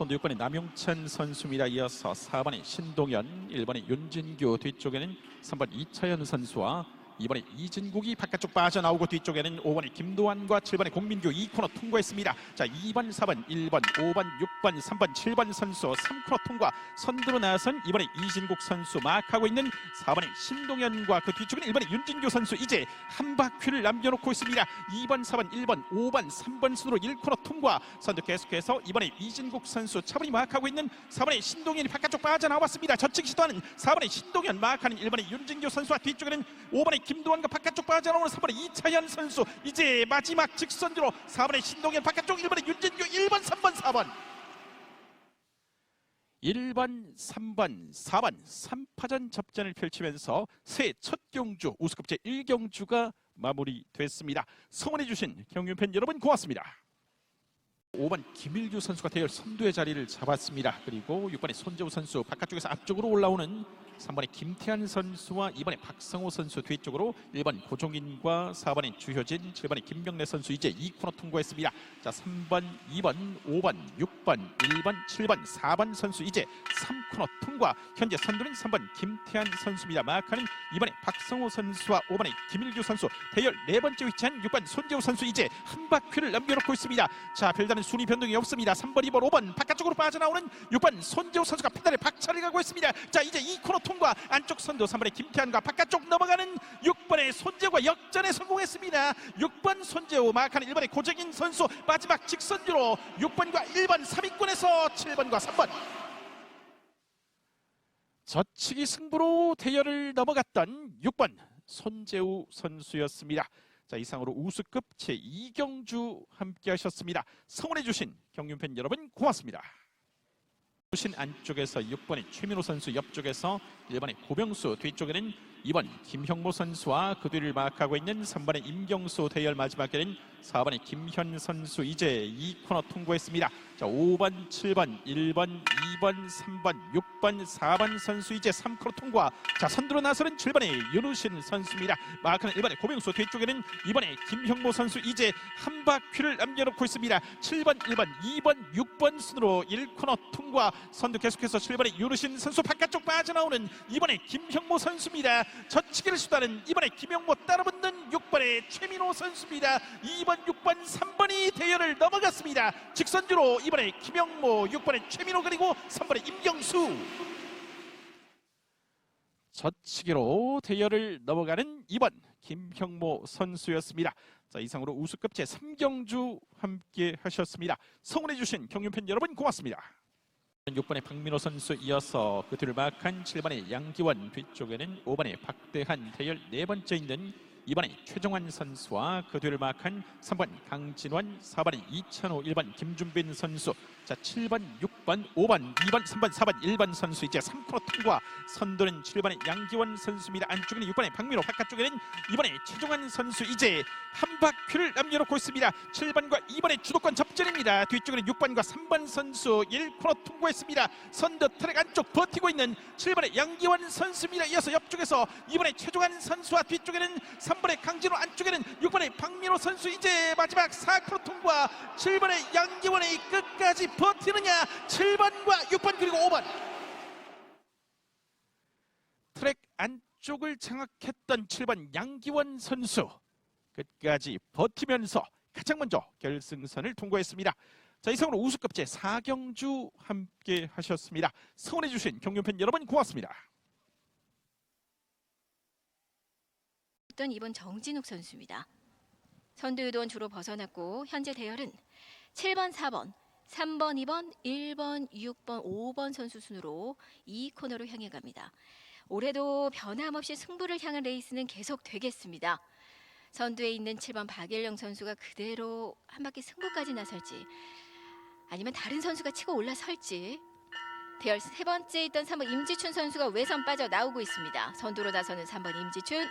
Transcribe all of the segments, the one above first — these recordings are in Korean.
선두 6번의 남용찬 선수입니다. 이어서 4번의 신동현, 1번의 윤진규 뒤쪽에는 3번 이차연 선수와 2번의 이진국이 바깥쪽 빠져나오고 뒤쪽에는 5번의 김도환과 7번의 공민규 2코너 통과했습니다. 자 2번, 4번, 1번, 5번, 6번, 3번, 7번 선수 3코너 통과 선두로 나선 2번의 이진국 선수 마크하고 있는 4번의 신동현과 그 뒤쪽에는 1번의 윤진규 선수 이제 한 바퀴를 남겨놓고 있습니다. 2번, 4번, 1번, 5번, 3번 순으로 1코너 통과 선두 계속해서 2번의 이진국 선수 차분히 마크하고 있는 4번의 신동현이 바깥쪽 빠져나왔습니다. 저측 시도하는 4번의 신동현 마크하는 1번의 윤진규 선수와 뒤쪽에는 5번의 김도환과 바깥쪽 빠져나오는 3번의 이차현 선수 이제 마지막 직선주로 4번의 신동현 바깥쪽 1번의 윤진규 1번 3번 4번 1번 3번 4번 3파전 접전을 펼치면서 새 첫 경주 우승급 제 1경주가 마무리됐습니다. 성원해 주신 경륜팬 여러분 고맙습니다. 5번 김일규 선수가 대열 선두의 자리를 잡았습니다. 그리고 6번의 손재우 선수 바깥쪽에서 앞쪽으로 올라오는 3번의 김태한 선수와 2번의 박성호 선수 뒤쪽으로 1번 고종인과 4번의 주효진, 7번의 김병래 선수 이제 2코너 통과했습니다. 자 3번, 2번, 5번, 6번, 1번, 7번, 4번 선수 이제 3코너 통과. 현재 선두는 3번 김태한 선수입니다. 마크는 2번의 박성호 선수와 5번의 김일규 선수 대열 네 번째 위치한 6번 손재우 선수 이제 한 바퀴를 남겨놓고 있습니다. 자 별다른 순위 변동이 없습니다. 3번, 2번, 5번 바깥쪽으로 빠져나오는 6번 손재우 선수가 페달에 박차를 가고 있습니다. 자 이제 2코너 통과 안쪽 선두 3번의 김태환과 바깥쪽 넘어가는 6번의 손재우가 역전에 성공했습니다. 6번 손재우 마크는 1번의 고정인 선수 마지막 직선주로 6번과 1번 3위권에서 7번과 3번 저치기 승부로 대열을 넘어갔던 6번 손재우 선수였습니다. 자 이상으로 우수급 제2경주 함께 하셨습니다. 성원해 주신 경륜팬 여러분 고맙습니다. 부신 안쪽에서 6번의 최민호 선수 옆쪽에서 1번의 고병수 뒤쪽에는 2번 김형모 선수와 그 뒤를 마크하고 있는 3번의 임경수 대열 마지막 에는 4번의 김현 선수 이제 2코너 통과했습니다. 자 5번, 7번, 1번, 2번, 3번, 6번, 4번 선수 이제 3코너 통과. 자 선두로 나서는 7번의 윤우신 선수입니다. 마크는 1번의 고병수 뒤쪽에는 2번의 김형모 선수 이제 한 바퀴를 남겨놓고 있습니다. 7번, 1번, 2번, 6번 순으로 1코너 통과. 선두 계속해서 7번의 윤우신 선수 바깥쪽 빠져나오는 2번의 김형모 선수입니다. 저치기를 수다는 2번의 김형모 따라붙는 6번의 최민호 선수입니다. 2번, 6번, 3번이 대열을 넘어갔습니다. 직선주로 2번의 김형모, 6번의 최민호 그리고 3번의 임경수. 저치기로 대열을 넘어가는 2번 김형모 선수였습니다. 자 이상으로 우수급 제 3경주 함께 하셨습니다. 성원해 주신 경륜팬 여러분 고맙습니다. 6번의 박민호 선수 이어서 그 뒤를 마크한 7번의 양기원 뒤쪽에는 5번의 박대한 대열 네 번째 있는 2번의 최정환 선수와 그 뒤를 마크한 3번 강진원 4번의 이찬호 1번 김준빈 선수. 자 7번 6번 5번 2번 3번 4번 1번 선수 이제 3프로 통과 선두는 7번의 양기원 선수입니다. 안쪽에는 6번의 박민호 바깥쪽에는 2번의 최종환 선수. 이제 한 바퀴를 남겨놓고 있습니다. 7번과 2번의 주도권 접전입니다. 뒤쪽에는 6번과 3번 선수 1코너 통과했습니다. 선두 트랙 안쪽 버티고 있는 7번의 양기원 선수입니다. 이어서 옆쪽에서 2번의 최종환 선수와 뒤쪽에는 3번의 강진호 안쪽에는 6번의 박민호 선수. 이제 마지막 4코너 통과. 7번의 양기원의 끝까지 버티느냐? 7번과 6번 그리고 5번. 트랙 안쪽을 장악했던 7번 양기원 선수 끝까지 버티면서 가장 먼저 결승선을 통과했습니다. 자 이상으로 우수급 제 4경주 함께 하셨습니다. 성원해 주신 경륜팬 여러분 고맙습니다. 던 이번 정진욱 선수입니다. 선두 유도원 주로 벗어났고 현재 대열은 7번, 4번, 3번, 2번, 1번, 6번, 5번 선수 순으로 이 코너로 향해 갑니다. 올해도 변함없이 승부를 향한 레이스는 계속 되겠습니다. 선두에 있는 7번 박일영 선수가 그대로 한 바퀴 승부까지 나설지 아니면 다른 선수가 치고 올라설지 대열 세 번째 있던 3번 임지춘 선수가 외선 빠져 나오고 있습니다. 선두로 나서는 3번 임지춘,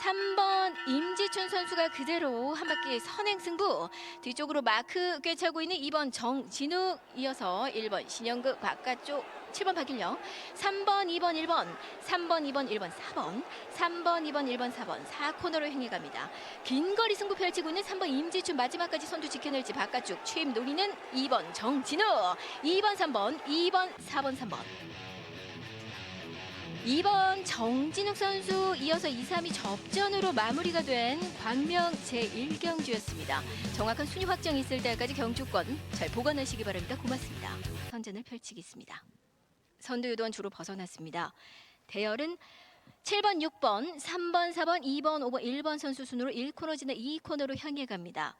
3번 임지춘 선수가 그대로 한 바퀴 선행 승부. 뒤쪽으로 마크 꿰차고 있는 2번 정진욱 이어서 1번 신영극 바깥쪽 7번 박일영, 3번, 2번, 1번, 3번, 2번, 1번, 4번, 3번, 2번, 1번, 4번, 4코너로 향해 갑니다. 긴 거리 승부 펼치고 있는 3번 임지춘 마지막까지 선두 지켜낼지 바깥쪽 취임 노리는 2번 정진우, 2번, 3번, 2번, 4번, 3번. 2번 정진욱 선수 이어서 2, 3위 접전으로 마무리가 된 광명 제1경주였습니다. 정확한 순위 확정이 있을 때까지 경주권 잘 보관하시기 바랍니다. 고맙습니다. 선전을 펼치겠습니다. 선두 유도원 주로 벗어났습니다. 대열은 7번, 6번, 3번, 4번, 2번, 5번, 1번 선수 순으로 1코너 지나 2코너로 향해 갑니다.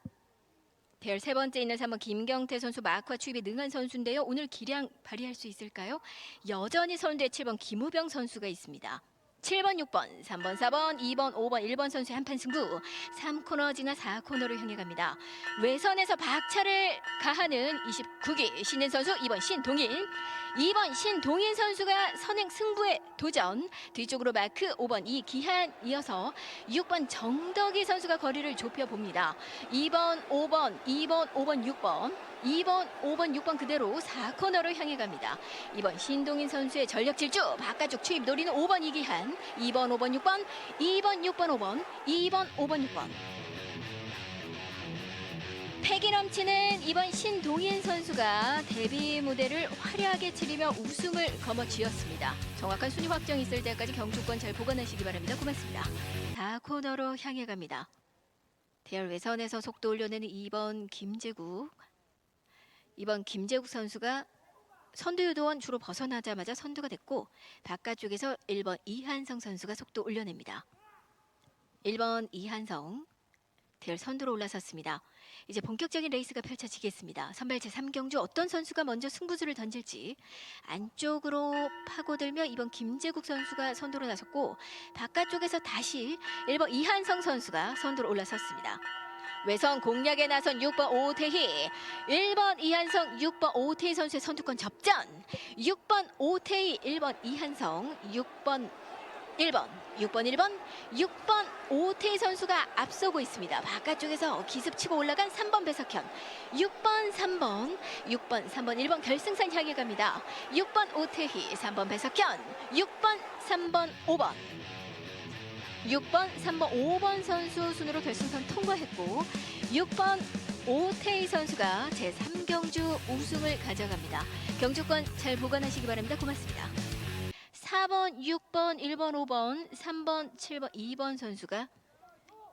대열 세 번째 있는 3번 김경태 선수 마크와 추입에 능한 선수인데요. 오늘 기량 발휘할 수 있을까요? 여전히 선두에 7번 김우병 선수가 있습니다. 7번, 6번, 3번, 4번, 2번, 5번, 1번 선수의 한판 승부 3코너 지나 4코너로 향해 갑니다. 외선에서 박차를 가하는 29기 신인 선수 2번 신동인 2번 신동인 선수가 선행 승부에 도전 뒤쪽으로 마크 5번 이기한 이어서 6번 정덕희 선수가 거리를 좁혀 봅니다. 2번, 5번, 2번, 5번, 6번 2번, 5번, 6번 그대로 4코너로 향해 갑니다. 2번 신동인 선수의 전력 질주 바깥쪽 추입 노리는 5번 이기한 2번, 5번, 6번 2번, 6번, 5번 2번, 5번, 6번 패기 넘치는 이번 신동인 선수가 데뷔 무대를 화려하게 치르며 우승을 거머쥐었습니다. 정확한 순위 확정 있을 때까지 경주권 잘 보관하시기 바랍니다. 고맙습니다. 4코너로 향해 갑니다. 대열 외선에서 속도 올려내는 2번 김재국 이번 김재국 선수가 선두 유도원 주로 벗어나자마자 선두가 됐고 바깥쪽에서 1번 이한성 선수가 속도 올려냅니다. 1번 이한성 대열 선두로 올라섰습니다. 이제 본격적인 레이스가 펼쳐지겠습니다. 선발 제3경주 어떤 선수가 먼저 승부수를 던질지 안쪽으로 파고들며 이번 김재국 선수가 선두로 나섰고 바깥쪽에서 다시 1번 이한성 선수가 선두로 올라섰습니다. 외선 공략에 나선 6번 오태희 1번 이한성 6번 오태희 선수의 선두권 접전 6번 오태희 1번 이한성 6번 1번 6번 1번 6번 오태희 선수가 앞서고 있습니다. 바깥쪽에서 기습 치고 올라간 3번 배석현 6번 3번 6번 3번 1번 결승선 향해 갑니다. 6번 오태희 3번 배석현 6번 3번 5번 6번, 3번, 5번 선수 순으로 결승선 통과했고 6번 오태희 선수가 제3경주 우승을 가져갑니다. 경주권 잘 보관하시기 바랍니다. 고맙습니다. 4번, 6번, 1번, 5번, 3번, 7번, 2번 선수가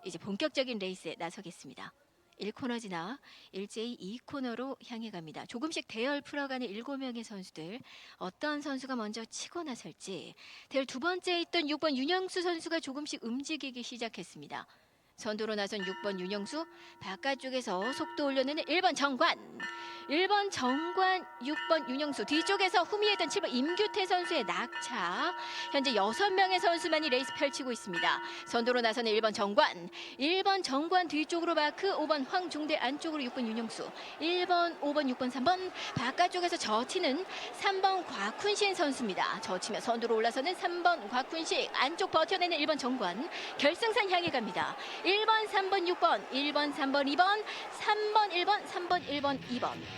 이제 본격적인 레이스에 나서겠습니다. 1코너 지나 일제히 2코너로 향해 갑니다. 조금씩 대열 풀어가는 7명의 선수들 어떤 선수가 먼저 치고 나설지 대열 두 번째에 있던 6번 윤영수 선수가 조금씩 움직이기 시작했습니다. 선두로 나선 6번 윤영수 바깥쪽에서 속도 올려내는 1번 정관 1번 정관 6번 윤영수. 뒤쪽에서 후미했던 7번 임규태 선수의 낙차. 현재 6명의 선수만이 레이스 펼치고 있습니다. 선두로 나서는 1번 정관 1번 정관 뒤쪽으로 마크 5번 황중대 안쪽으로 6번 윤영수. 1번 5번 6번 3번. 바깥쪽에서 저치는 3번 곽훈신 선수입니다. 저치며 선두로 올라서는 3번 곽훈식. 안쪽 버텨내는 1번 정관. 결승선 향해 갑니다. 1번 3번 6번. 1번 3번 2번. 3번 1번. 3번 1번 2번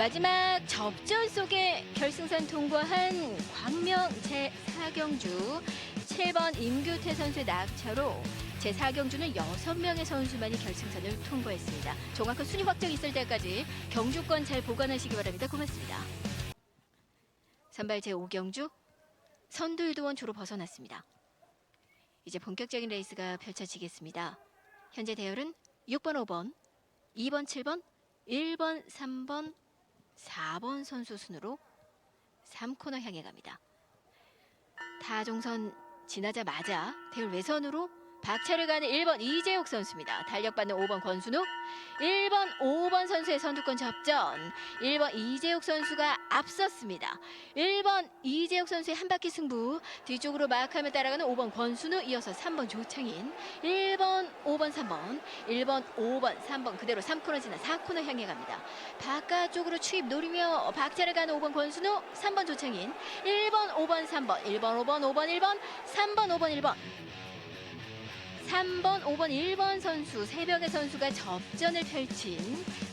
마지막 접전 속에 결승선 통과한 광명 제4경주 7번 임규태 선수의 낙차로 제4경주는 6명의 선수만이 결승선을 통과했습니다. 정확한 순위 확정 있을 때까지 경주권 잘 보관하시기 바랍니다. 고맙습니다. 선발 제5경주 선두 유도원 주로 벗어났습니다. 이제 본격적인 레이스가 펼쳐지겠습니다. 현재 대열은 6번, 5번, 2번, 7번, 1번, 3번, 4번 선수 순으로 3코너 향해 갑니다. 타종선 지나자마자 대열 외선으로 박차를 가는 1번 이재욱 선수입니다. 달력받는 5번 권순욱, 1번 5번 선수의 선두권 접전. 1번 이재욱 선수가 앞섰습니다. 1번 이재욱 선수의 한 바퀴 승부. 뒤쪽으로 마크하며 따라가는 5번 권순우 이어서 3번 조창인. 1번 5번 3번. 1번 5번 3번 그대로 3코너 지나 4코너 향해 갑니다. 바깥쪽으로 추입 노리며 박차를 가는 5번 권순우, 3번 조창인. 1번 5번 3번. 1번 5번 5번 1번. 3번 5번 1번. 3번, 5번, 1번 선수 새벽의 선수가 접전을 펼친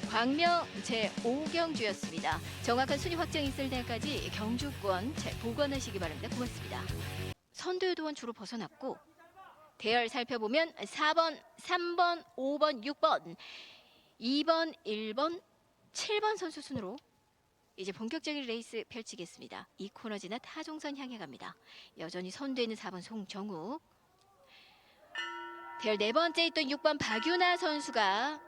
광명 제5경주였습니다. 정확한 순위 확정이 있을 때까지 경주권 잘 보관하시기 바랍니다. 고맙습니다. 선두유도원 주로 벗어났고 대열 살펴보면 4번, 3번, 5번, 6번, 2번, 1번, 7번 선수 순으로 이제 본격적인 레이스 펼치겠습니다. 이 코너 지나 타종선 향해 갑니다. 여전히 선두에 있는 4번 송정욱. 대열 네 번째 있던 6번 박유나 선수가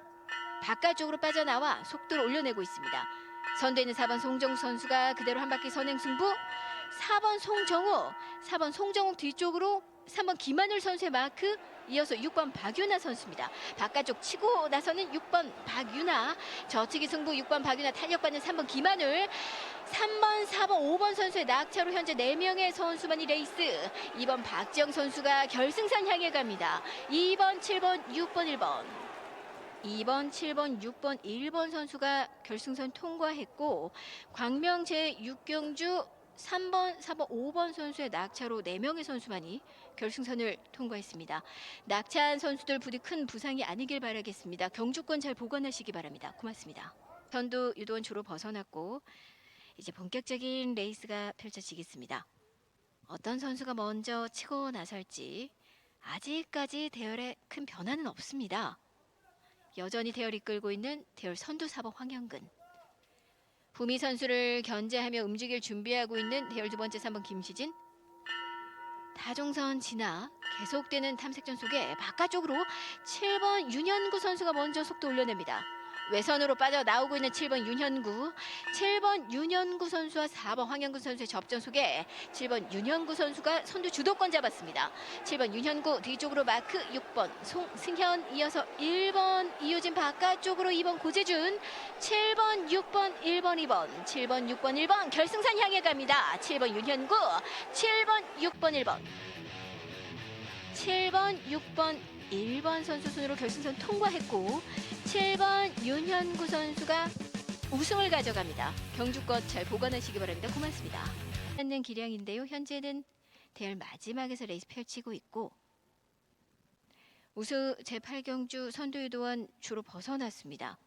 바깥쪽으로 빠져나와 속도를 올려내고 있습니다. 선두에 있는 4번 송정욱 선수가 그대로 한 바퀴 선행 승부. 4번 송정욱, 4번 송정욱 뒤쪽으로 3번 김하늘 선수의 마크 이어서 6번 박유나 선수입니다. 바깥쪽 치고 나서는 6번 박유나 저치기 승부 6번 박유나 탄력받는 3번 김하늘 3번 4번 5번 선수의 낙차로 현재 4명의 선수만이 레이스 2번 박지영 선수가 결승선 향해 갑니다. 2번 7번 6번 1번 2번 7번 6번 1번 선수가 결승선 통과했고 광명 제6경주 3번, 4번, 5번 선수의 낙차로 4명의 선수만이 결승선을 통과했습니다. 낙차한 선수들 부디 큰 부상이 아니길 바라겠습니다. 경주권 잘 보관하시기 바랍니다. 고맙습니다. 선두 유도원 주로 벗어났고 이제 본격적인 레이스가 펼쳐지겠습니다. 어떤 선수가 먼저 치고 나설지 아직까지 대열에 큰 변화는 없습니다. 여전히 대열 이끌고 있는 대열 선두 4번 황영근. 부미 선수를 견제하며 움직일 준비하고 있는 대열 두 번째 3번 김시진. 다종선 지나 계속되는 탐색전 속에 바깥쪽으로 7번 윤현구 선수가 먼저 속도 올려냅니다. 외선으로 빠져나오고 있는 7번 윤현구, 7번 윤현구 선수와 4번 황현구 선수의 접전 속에 7번 윤현구 선수가 선두 주도권 잡았습니다. 7번 윤현구 뒤쪽으로 마크 6번 송승현 이어서 1번 이효진 바깥쪽으로 2번 고재준 7번 6번 1번 2번 7번 6번 1번 결승선 향해 갑니다. 7번 윤현구 7번 6번 1번 7번 6번 1번 선수 순으로 결승선 통과했고 7번 윤현구 선수가 우승을 가져갑니다. 경주권 잘 보관하시기 바랍니다. 고맙습니다. 있는 기량인데요. 현재는 대열 마지막에서 레이스 펼치고 있고 우수 제8경주 선두유도원 주로 벗어났습니다.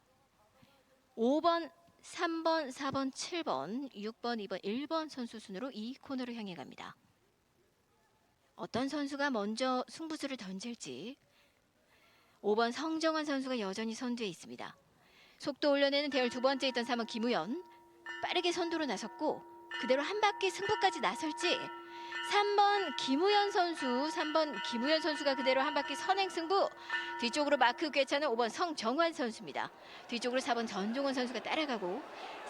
5번, 3번, 4번, 7번, 6번, 2번, 1번 선수 순으로 이 코너를 향해 갑니다. 어떤 선수가 먼저 승부수를 던질지 5번 성정환 선수가 여전히 선두에 있습니다. 속도 올려내는 대열 두 번째 있던 3번 김우현 빠르게 선두로 나섰고 그대로 한 바퀴 승부까지 나설지 3번 김우현 선수 3번 김우현 선수가 그대로 한 바퀴 선행 승부 뒤쪽으로 마크 괜찮은 5번 성정환 선수입니다. 뒤쪽으로 4번 전종원 선수가 따라가고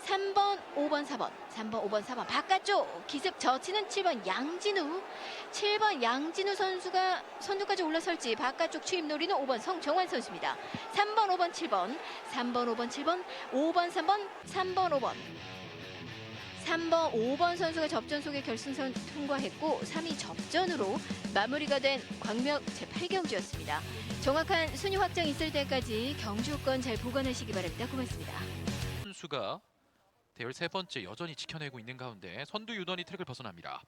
3번 5번 4번 3번 5번 4번 바깥쪽 기습 젖히는 7번 양진우 7번 양진우 선수가 선두까지 올라설지 바깥쪽 추임 노리는 5번 성정환 선수입니다. 3번 5번 7번 3번 5번 7번 5번 3번 3번 5번 3번 5번 선수가 접전 속에 결승선 통과했고 3위 접전으로 마무리가 된 광명 제8경주였습니다. 정확한 순위 확정 있을 때까지 경주권 잘 보관하시기 바랍니다. 고맙습니다. 선수가 대열 세 번째 여전히 지켜내고 있는 가운데 선두 유던이 트랙을 벗어납니다.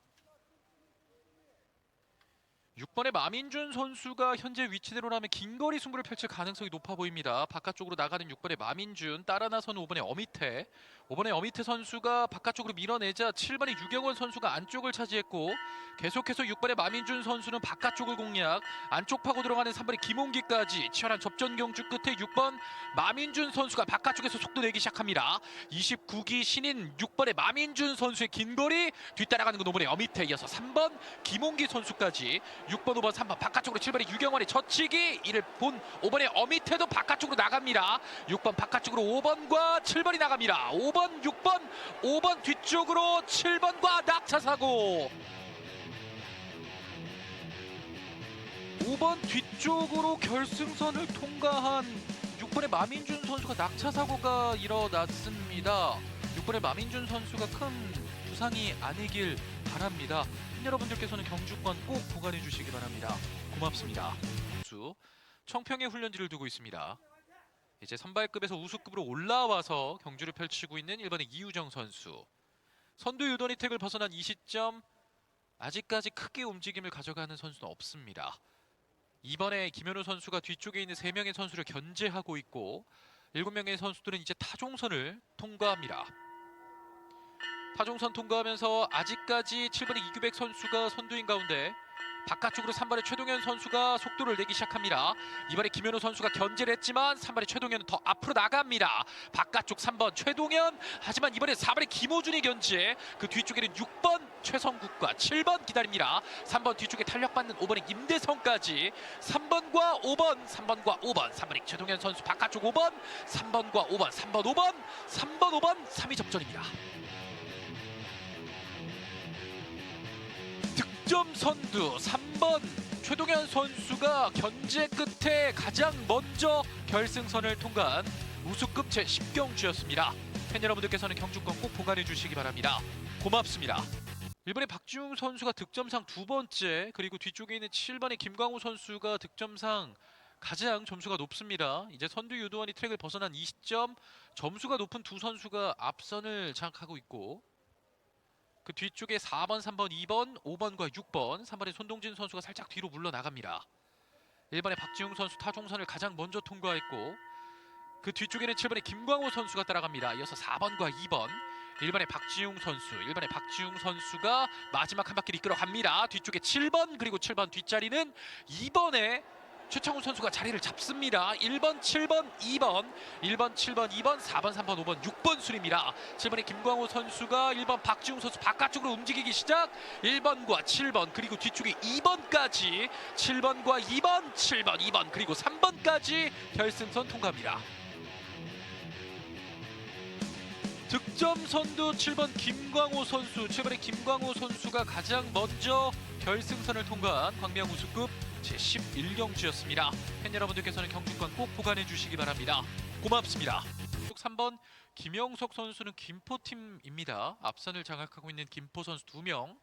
6번의 마민준 선수가 현재 위치대로라면 긴 거리 승부를 펼칠 가능성이 높아 보입니다. 바깥쪽으로 나가는 6번의 마민준, 따라 나서는 5번의 어미태. 5번의 어미태 선수가 바깥쪽으로 밀어내자 7번의 유경원 선수가 안쪽을 차지했고 계속해서 6번의 마민준 선수는 바깥쪽을 공략, 안쪽 파고 들어가는 3번의 김홍기까지 치열한 접전 경주 끝에 6번 마민준 선수가 바깥쪽에서 속도 내기 시작합니다. 29기 신인 6번의 마민준 선수의 긴 거리 뒤따라가는 건 5번의 어미태 이어서 3번 김홍기 선수까지 6번, 5번, 3번 바깥쪽으로 7번의 유경원의 젖히기 이를 본 5번의 어미태도 바깥쪽으로 나갑니다. 6번 바깥쪽으로 5번과 7번이 나갑니다. 5번, 6번, 5번 뒤쪽으로 7번과 낙차 사고 5번 뒤쪽으로 결승선을 통과한 6번의 마민준 선수가 낙차 사고가 일어났습니다. 6번의 마민준 선수가 큰 부상이 아니길 바랍니다. 여러분들께서는 경주권 꼭 보관해 주시기 바랍니다. 고맙습니다. 청평에 훈련지를 두고 있습니다. 이제 선발급에서 우수급으로 올라와서 경주를 펼치고 있는 1번의 이우정 선수. 선두 유도니 택을 벗어난 이 시점 아직까지 크게 움직임을 가져가는 선수는 없습니다. 2번에 김현우 선수가 뒤쪽에 있는 3명의 선수를 견제하고 있고 7명의 선수들은 이제 타종선을 통과합니다. 타종선 통과하면서 아직까지 7번의 이규백 선수가 선두인 가운데 바깥쪽으로 3번의 최동현 선수가 속도를 내기 시작합니다. 이번에 김현우 선수가 견제를 했지만 3번의 최동현은 더 앞으로 나갑니다. 바깥쪽 3번 최동현 하지만 이번에 4번의 김호준이 견제 그 뒤쪽에는 6번 최성국과 7번 기다립니다. 3번 뒤쪽에 탄력받는 5번의 임대성까지 3번과 5번 3번과 5번 3번의 최동현 선수 바깥쪽 5번 3번과 5번 3번 5번 3번 5번 3위 접전입니다. 득점 선두 3번 최동현 선수가 견제 끝에 가장 먼저 결승선을 통과한 우수급 제 10경주였습니다. 팬 여러분들께서는 경주권 꼭 보관해 주시기 바랍니다. 고맙습니다. 1번의 박지웅 선수가 득점상 두 번째 그리고 뒤쪽에 있는 7번의 김광호 선수가 득점상 가장 점수가 높습니다. 이제 선두 유도원이 트랙을 벗어난 이 시점 점수가 높은 두 선수가 앞선을 장악하고 있고 그 뒤쪽에 4번, 3번, 2번, 5번과 6번, 3번의 손동진 선수가 살짝 뒤로 물러나갑니다. 1번의 박지웅 선수 타종선을 가장 먼저 통과했고 그 뒤쪽에는 7번의 김광호 선수가 따라갑니다. 이어서 4번과 2번, 1번의 박지웅 선수, 1번의 박지웅 선수가 마지막 한 바퀴를 이끌어 갑니다. 뒤쪽에 7번 그리고 7번 뒷자리는 2번의 최창훈 선수가 자리를 잡습니다. 1번, 7번, 2번, 1번, 7번, 2번, 4번, 3번, 5번, 6번 순입니다. 7번의 김광호 선수가 1번 박지웅 선수 바깥쪽으로 움직이기 시작. 1번과 7번 그리고 뒤쪽에 2번까지 7번과 2번, 7번, 2번 그리고 3번까지 결승선 통과합니다. 득점 선두 7번 김광호 선수, 7번의 김광호 선수가 가장 먼저 결승선을 통과한 광명 우수급 제11경주였습니다. 팬 여러분들께서는 경주권 꼭 보관해 주시기 바랍니다. 고맙습니다. 쪽 3번 김영석 선수는 김포팀입니다. 앞선을 장악하고 있는 김포 선수 2명.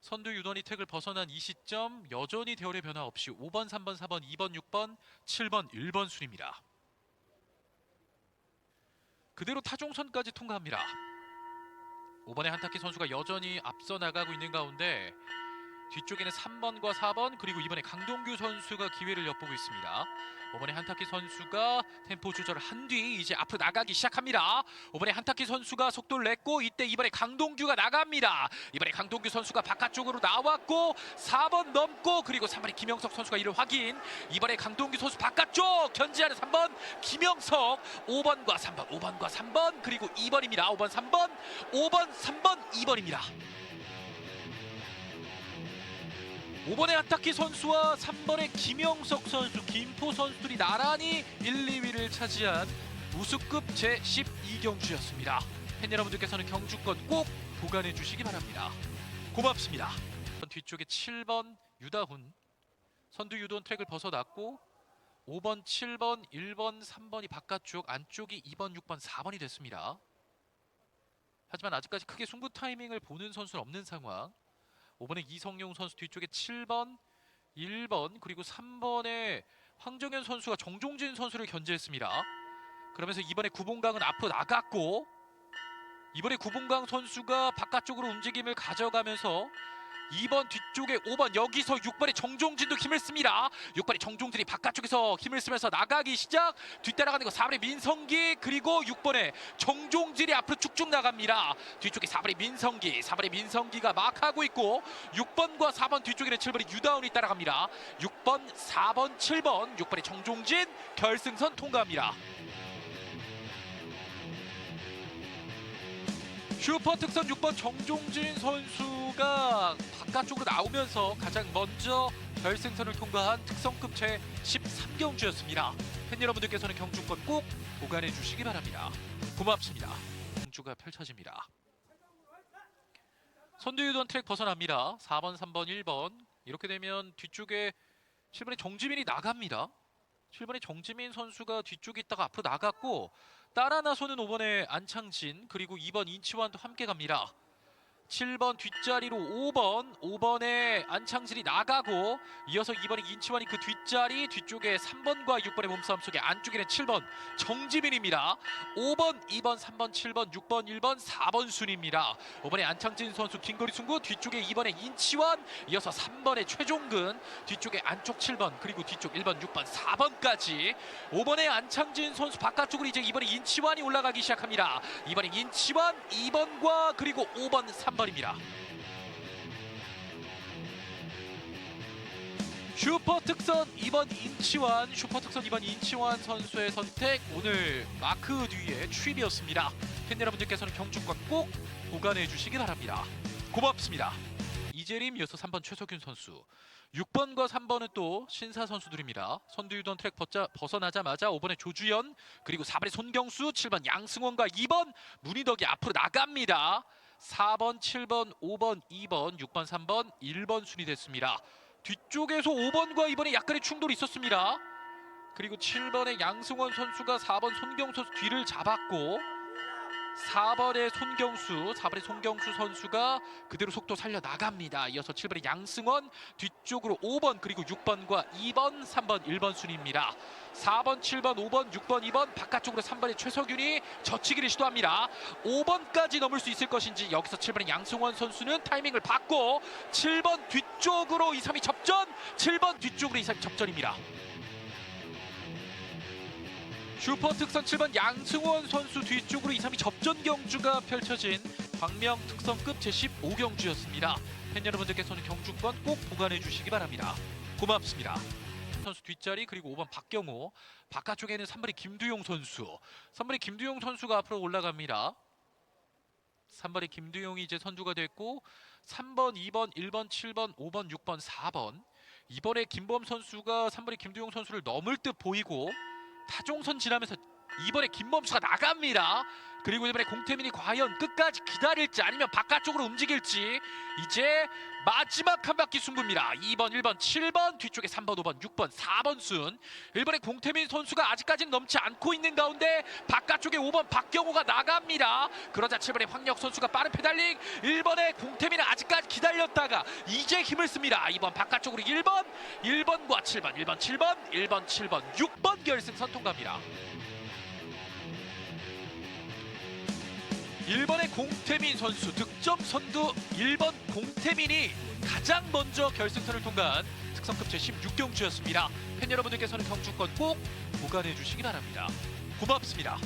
선두 유던이 택을 벗어난 이 시점 여전히 대열의 변화 없이 5번, 3번, 4번, 2번, 6번, 7번, 1번 순입니다. 그대로 타종선까지 통과합니다. 5번의 한타키 선수가 여전히 앞서 나가고 있는 가운데 뒤쪽에는 3번과 4번 그리고 이번에 강동규 선수가 기회를 엿보고 있습니다. 5번의 한타키 선수가 템포 조절을 한 뒤 이제 앞으로 나가기 시작합니다. 5번의 한타키 선수가 속도를 냈고 이때 이번에 강동규가 나갑니다. 이번에 강동규 선수가 바깥쪽으로 나왔고 4번 넘고 그리고 3번의 김영석 선수가 이를 확인. 이번에 강동규 선수 바깥쪽 견제하는 3번 김영석 5번과 3번 5번과 3번 그리고 2번입니다. 5번 3번 5번 3번 2번입니다. 5번의 안타키 선수와 3번의 김영석 선수, 김포 선수들이 나란히 1, 2위를 차지한 우수급 제12경주였습니다. 팬 여러분들께서는 경주권 꼭 보관해 주시기 바랍니다. 고맙습니다. 뒤쪽에 7번 유다훈 선두 유도원 트랙을 벗어났고 5번, 7번, 1번, 3번이 바깥쪽, 안쪽이 2번, 6번, 4번이 됐습니다. 하지만 아직까지 크게 승부 타이밍을 보는 선수는 없는 상황. 5번의 이성용 선수 뒤쪽에 7번, 1번 그리고 3번의 황정현 선수가 정종진 선수를 견제했습니다. 그러면서 이번에 구봉강은 앞으로 나갔고 이번에 구봉강 선수가 바깥쪽으로 움직임을 가져가면서 2번 뒤쪽에 5번 여기서 6번의 정종진도 힘을 씁니다. 6번의 정종진이 바깥쪽에서 힘을 쓰면서 나가기 시작. 뒤따라가는 거 4번의 민성기 그리고 6번의 정종진이 앞으로 쭉쭉 나갑니다. 뒤쪽에 4번의 민성기, 4번의 민성기가 막 하고 있고 6번과 4번 뒤쪽에는 7번의 유다운이 따라갑니다. 6번, 4번, 7번, 6번의 정종진 결승선 통과합니다. 슈퍼 특선 6번 정종진 선수가 바깥쪽으로 나오면서 가장 먼저 결승선을 통과한 특성급 제 13경주였습니다. 팬 여러분들께서는 경주권 꼭 보관해 주시기 바랍니다. 고맙습니다. 경주가 펼쳐집니다. 선두유던 트랙 벗어납니다. 4번, 3번, 1번 이렇게 되면 뒤쪽에 7번의 정지민이 나갑니다. 7번의 정지민 선수가 뒤쪽에 있다가 앞으로 나갔고 따라 나서는 5번의 안창진 그리고 2번 인치완도 함께 갑니다. 7번 뒷자리로 5번, 5번에 안창진이 나가고 이어서 2번에 인치환이 그 뒷자리 뒤쪽에 3번과 6번의 몸싸움 속에 안쪽에는 7번 정지민입니다. 5번, 2번, 3번, 7번, 6번, 1번, 4번 순입니다. 5번에 안창진 선수 긴거리 승부 뒤쪽에 2번에 인치환 이어서 3번에 최종근 뒤쪽에 안쪽 7번 그리고 뒤쪽 1번, 6번, 4번까지 5번에 안창진 선수 바깥쪽으로 이제 2번에 인치환이 올라가기 시작합니다. 2번에 인치환 2번과 그리고 5번, 3번 입니다. 슈퍼 특선 2번 인치환 슈퍼 특선 2번 인치환 선수의 선택 오늘 마크 뒤에 추입이었습니다. 팬 여러분들께서는 경주권 꼭 보관해 주시기 바랍니다. 고맙습니다. 이재림 이어서 3번 최석윤 선수 6번과 3번은 또 신사 선수들입니다. 선두유던 트랙 벗어나자마자 5번에 조주연 그리고 4번에 손경수 7번 양승원과 2번 문희덕이 앞으로 나갑니다. 4번, 7번, 5번, 2번, 6번, 3번, 1번 순위 됐습니다. 뒤쪽에서 5번과 2번에 약간의 충돌이 있었습니다. 그리고 7번의 양승원 선수가 4번 손경수 선수 뒤를 잡았고 4번의 손경수, 4번의 손경수 선수가 그대로 속도 살려 나갑니다. 이어서 7번의 양승원 뒤쪽으로 5번 그리고 6번과 2번, 3번, 1번 순입니다. 4번, 7번, 5번, 6번, 2번 바깥쪽으로 3번의 최석윤이 젖히기를 시도합니다. 5번까지 넘을 수 있을 것인지 여기서 7번의 양승원 선수는 타이밍을 받고 7번 뒤쪽으로 2, 3위 접전 7번 뒤쪽으로 2, 3위 접전입니다. 슈퍼 특선 7번 양승원 선수 뒤쪽으로 2, 3위 접전 경주가 펼쳐진 광명 특선급 제15 경주였습니다. 팬 여러분들께서는 경주권 꼭 보관해 주시기 바랍니다. 고맙습니다. 선수 뒷자리 그리고 5번 박경호 바깥쪽에는 3번의 김두용 선수 3번의 김두용 선수가 앞으로 올라갑니다. 3번의 김두용이 이제 선두가 됐고 3번, 2번, 1번, 7번, 5번, 6번, 4번 이번에 김범 선수가 3번의 김두용 선수를 넘을 듯 보이고 타종선 지나면서 이번에 김범수가 나갑니다. 그리고 이번에 공태민이 과연 끝까지 기다릴지 아니면 바깥쪽으로 움직일지 이제 마지막 한 바퀴 승부입니다. 2번, 1번, 7번 뒤쪽에 3번, 5번, 6번, 4번 순. 1번의 공태민 선수가 아직까지는 넘지 않고 있는 가운데 바깥쪽에 5번 박경호가 나갑니다. 그러자 7번의 황력 선수가 빠른 페달링 1번의 공태민은 아직까지 기다렸다가 이제 힘을 씁니다. 2번 바깥쪽으로 1번, 1번과 7번, 1번, 7번, 1번, 7번, 6번 결승선 통과입니다. 1번의 공태민 선수 득점 선두 1번 공태민이 가장 먼저 결승선을 통과한 특성급 제16경주였습니다. 팬 여러분들께서는 경주권 꼭 보관해 주시기 바랍니다. 고맙습니다.